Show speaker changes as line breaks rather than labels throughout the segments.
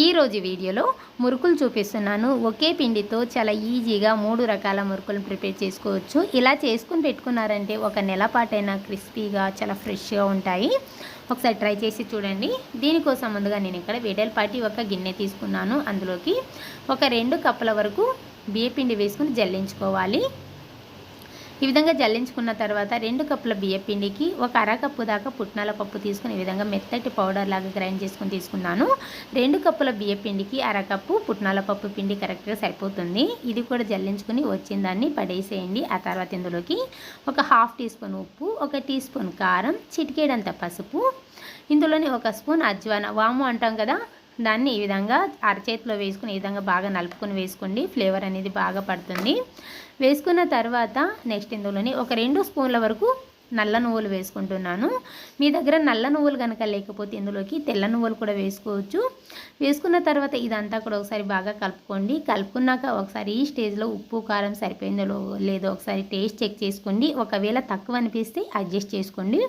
ఈరోజు వీడియోలో మురుకులు చూపిస్తున్నాను. ఒకే పిండితో చాలా ఈజీగా మూడు రకాల మురుకులు ప్రిపేర్ చేసుకోవచ్చు. ఇలా చేసుకుని పెట్టుకున్నారంటే ఒక నెల పాటైనా క్రిస్పీగా చాలా ఫ్రెష్గా ఉంటాయి. ఒకసారి ట్రై చేసి చూడండి. దీనికోసం ముందుగా నేను ఇక్కడ వేడలపాటి ఒక గిన్నె తీసుకున్నాను. అందులోకి ఒక రెండు కప్పుల వరకు బియ్యపిండి వేసుకుని జల్లించుకోవాలి. ఈ విధంగా జల్లించుకున్న తర్వాత రెండు కప్పుల బియ్య పిండికి ఒక అరకప్పు దాకా పుట్నాల పప్పు తీసుకుని ఈ విధంగా మెత్తటి పౌడర్ లాగా గ్రైండ్ చేసుకుని తీసుకున్నాను. రెండు కప్పుల బియ్య పిండికి అరకప్పు పుట్నాల పప్పు పిండి కరెక్ట్గా సరిపోతుంది. ఇది కూడా జల్లించుకుని వచ్చిన దాన్ని పడేసేయండి. ఆ తర్వాత ఇందులోకి ఒక హాఫ్ టీ స్పూన్ ఉప్పు ఒక టీ స్పూన్ కారం చిటికేడంత పసుపు ఇందులోనే ఒక స్పూన్ అజ్వాన వాము అంటాం కదా దాన్ని ఈ విధంగా అరచేతిలో వేసుకుని ఈ విధంగా బాగా నలుపుకొని వేసుకోండి. ఫ్లేవర్ అనేది బాగా పడుతుంది. వేసుకున్న తర్వాత నెక్స్ట్ ఇందులోని ఒక రెండు స్పూన్ల వరకు నల్ల నువ్వులు వేసుకుంటున్నాను. మీ దగ్గర నల్ల నువ్వులు కనుక లేకపోతే ఇందులోకి తెల్ల నువ్వులు కూడా వేసుకోవచ్చు. వేసుకున్న తర్వాత ఇదంతా కూడా ఒకసారి బాగా కలుపుకోండి. కలుపుకున్నాక ఒకసారి ఈ స్టేజ్లో ఉప్పు కారం సరిపోయిందో లేదో ఒకసారి టేస్ట్ చెక్ చేసుకోండి. ఒకవేళ తక్కువ అనిపిస్తే అడ్జస్ట్ చేసుకోండి.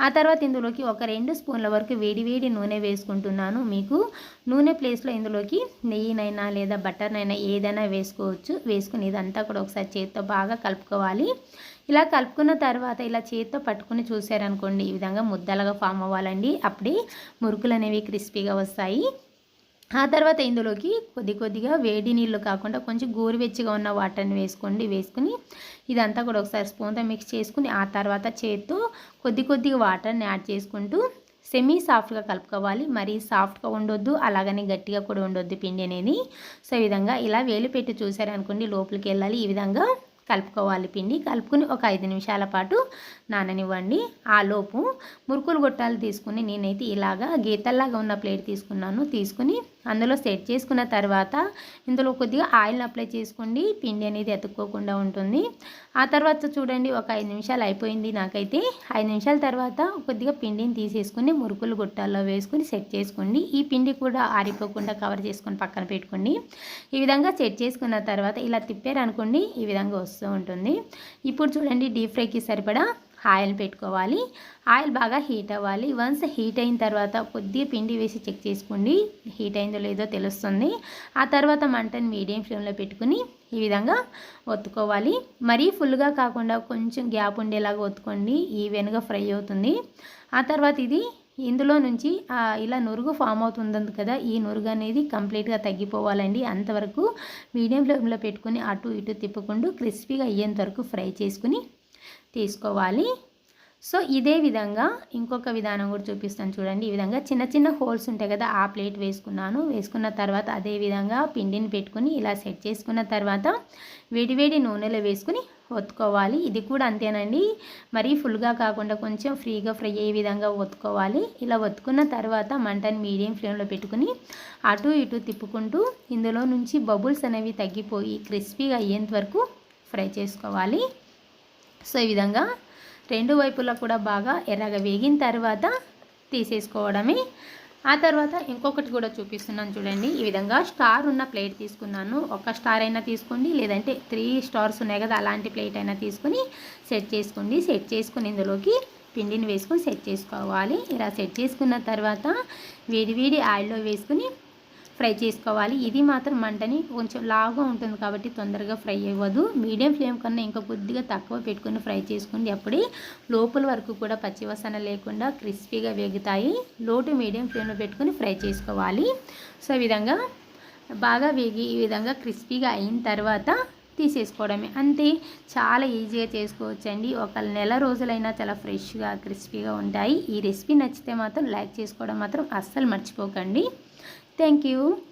ఆ తర్వాత ఇందులోకి ఒక రెండు స్పూన్ల వరకు వేడివేడి నూనె వేసుకుంటున్నాను. మీకు నూనె ప్లేస్లో ఇందులోకి నెయ్యినైనా లేదా బటర్నైనా ఏదైనా వేసుకోవచ్చు. వేసుకుని ఇదంతా కూడా ఒకసారి చేతితో బాగా కలుపుకోవాలి. ఇలా కలుపుకున్న తర్వాత ఇలా చేతితో పట్టుకుని చూసారనుకోండి ఈ విధంగా ముద్దలుగా ఫామ్ అవ్వాలండి. అప్పుడే మురుకులు అనేవి క్రిస్పీగా వస్తాయి. ఆ తర్వాత ఇందులోకి కొద్ది కొద్దిగా వేడి నీళ్ళు కాకుండా కొంచెం గోరువెచ్చగా ఉన్న వాటర్ని వేసుకోండి. వేసుకుని ఇదంతా కూడా ఒకసారి స్పూన్తో మిక్స్ చేసుకుని ఆ తర్వాత చేత్తో కొద్ది కొద్దిగా వాటర్ని యాడ్ చేసుకుంటూ సెమీ సాఫ్ట్గా కలుపుకోవాలి. మరీ సాఫ్ట్గా ఉండొద్దు అలాగనే గట్టిగా కూడా ఉండొద్దు పిండి అనేది. సో ఈ విధంగా ఇలా వేలు పెట్టి చూసారనుకోండి లోపలికి వెళ్ళాలి ఈ విధంగా కలుపుకోవాలి పిండి. కలుపుకుని ఒక ఐదు నిమిషాల పాటు నాననివ్వండి. ఆ లోపు మురుకులు గొట్టాలు తీసుకుని నేనైతే ఇలాగా గీతల్లాగా ఉన్న ప్లేట్ తీసుకున్నాను. తీసుకుని అందులో సెట్ చేసుకున్న తర్వాత ఇందులో కొద్దిగా ఆయిల్ అప్లై చేసుకోండి. పిండి అనేది ఎత్తుక్కోకుండా ఉంటుంది. ఆ తర్వాత చూడండి ఒక ఐదు నిమిషాలు అయిపోయింది నాకైతే. ఐదు నిమిషాల తర్వాత కొద్దిగా పిండిని తీసేసుకుని మురుకులు గుట్టాల్లో వేసుకుని సెట్ చేసుకోండి. ఈ పిండి కూడా ఆరిపోకుండా కవర్ చేసుకొని పక్కన పెట్టుకోండి. ఈ విధంగా సెట్ చేసుకున్న తర్వాత ఇలా తిప్పారనుకోండి ఈ విధంగా వస్తూ ఉంటుంది. ఇప్పుడు చూడండి డీప్ ఫ్రైకి సరిపడా ఆయిల్ పెట్టుకోవాలి. ఆయిల్ బాగా హీట్ అవ్వాలి. వన్స్ హీట్ అయిన తర్వాత కొద్దిగా పిండి వేసి చెక్ చేసుకోండి. హీట్ అయిందో లేదో తెలుస్తుంది. ఆ తర్వాత మంటను మీడియం ఫ్లేమ్లో పెట్టుకుని ఈ విధంగా ఒత్తుకోవాలి. మరీ ఫుల్గా కాకుండా కొంచెం గ్యాప్ ఉండేలాగా ఒత్తుకోండి. ఈవెన్గా ఫ్రై అవుతుంది. ఆ తర్వాత ఇది ఇందులో నుంచి ఇలా నురుగు ఫామ్ అవుతుంది కదా ఈ నురుగు అనేది కంప్లీట్గా తగ్గిపోవాలండి. అంతవరకు మీడియం ఫ్లేమ్లో పెట్టుకుని అటు ఇటు తిప్పుకుంటూ క్రిస్పీగా అయ్యేంత వరకు ఫ్రై చేసుకుని తీసుకోవాలి. సో ఇదే విధంగా ఇంకొక విధానం కూడా చూపిస్తాను చూడండి. ఈ విధంగా చిన్న చిన్న హోల్స్ ఉంటాయి కదా ఆ ప్లేట్ వేసుకున్నాను. వేసుకున్న తర్వాత అదే విధంగా పిండిని పెట్టుకుని ఇలా సెట్ చేసుకున్న తర్వాత వేడివేడి నూనెలో వేసుకుని ఒత్తుకోవాలి. ఇది కూడా అంతేనండి. మరీ ఫుల్గా కాకుండా కొంచెం ఫ్రీగా ఫ్రై అయ్యే విధంగా ఒత్తుకోవాలి. ఇలా ఒత్తుకున్న తర్వాత మంటని మీడియం ఫ్లేమ్లో పెట్టుకుని అటు ఇటు తిప్పుకుంటూ ఇందులో నుంచి బబుల్స్ అనేవి తగ్గిపోయి క్రిస్పీగా అయ్యేంత వరకు ఫ్రై చేసుకోవాలి. సో ఈ విధంగా రెండు వైపులా కూడా బాగా ఎర్రగా వేగిన తర్వాత తీసేసుకోవడమే. ఆ తర్వాత ఇంకొకటి కూడా చూపిస్తున్నాను చూడండి. ఈ విధంగా స్టార్ ఉన్న ప్లేట్ తీసుకున్నాను. ఒక స్టార్ అయినా తీసుకోండి లేదంటే త్రీ స్టార్స్ ఉన్నాయి కదా అలాంటి ప్లేట్ అయినా తీసుకుని సెట్ చేసుకోండి. సెట్ చేసుకుని ఇందులోకి పిండిని వేసుకొని సెట్ చేసుకోవాలి. ఇలా సెట్ చేసుకున్న తర్వాత వేడి వేడి ఆయిల్లో వేసుకుని ఫ్రై చేసుకోవాలి. ఇది మాత్రం మంటని కొంచెం లాగా ఉంటుంది కాబట్టి తొందరగా ఫ్రై అవ్వదు. మీడియం ఫ్లేమ్ కన్నా ఇంకా కొద్దిగా తక్కువ పెట్టుకుని ఫ్రై చేసుకోండి. అప్పుడే లోపల వరకు కూడా పచ్చివసన లేకుండా క్రిస్పీగా వేగుతాయి. లోటు మీడియం ఫ్లేమ్లో పెట్టుకుని ఫ్రై చేసుకోవాలి. సో ఈ విధంగా బాగా వేగి ఈ విధంగా క్రిస్పీగా అయిన తర్వాత తీసేసుకోవడమే. అంతే చాలా ఈజీగా చేసుకోవచ్చండి. ఒక నెల రోజులైనా చాలా ఫ్రెష్గా క్రిస్పీగా ఉంటాయి. ఈ రెసిపీ నచ్చితే మాత్రం లైక్ చేసుకోవడం మాత్రం అస్సలు మర్చిపోకండి. Thank you.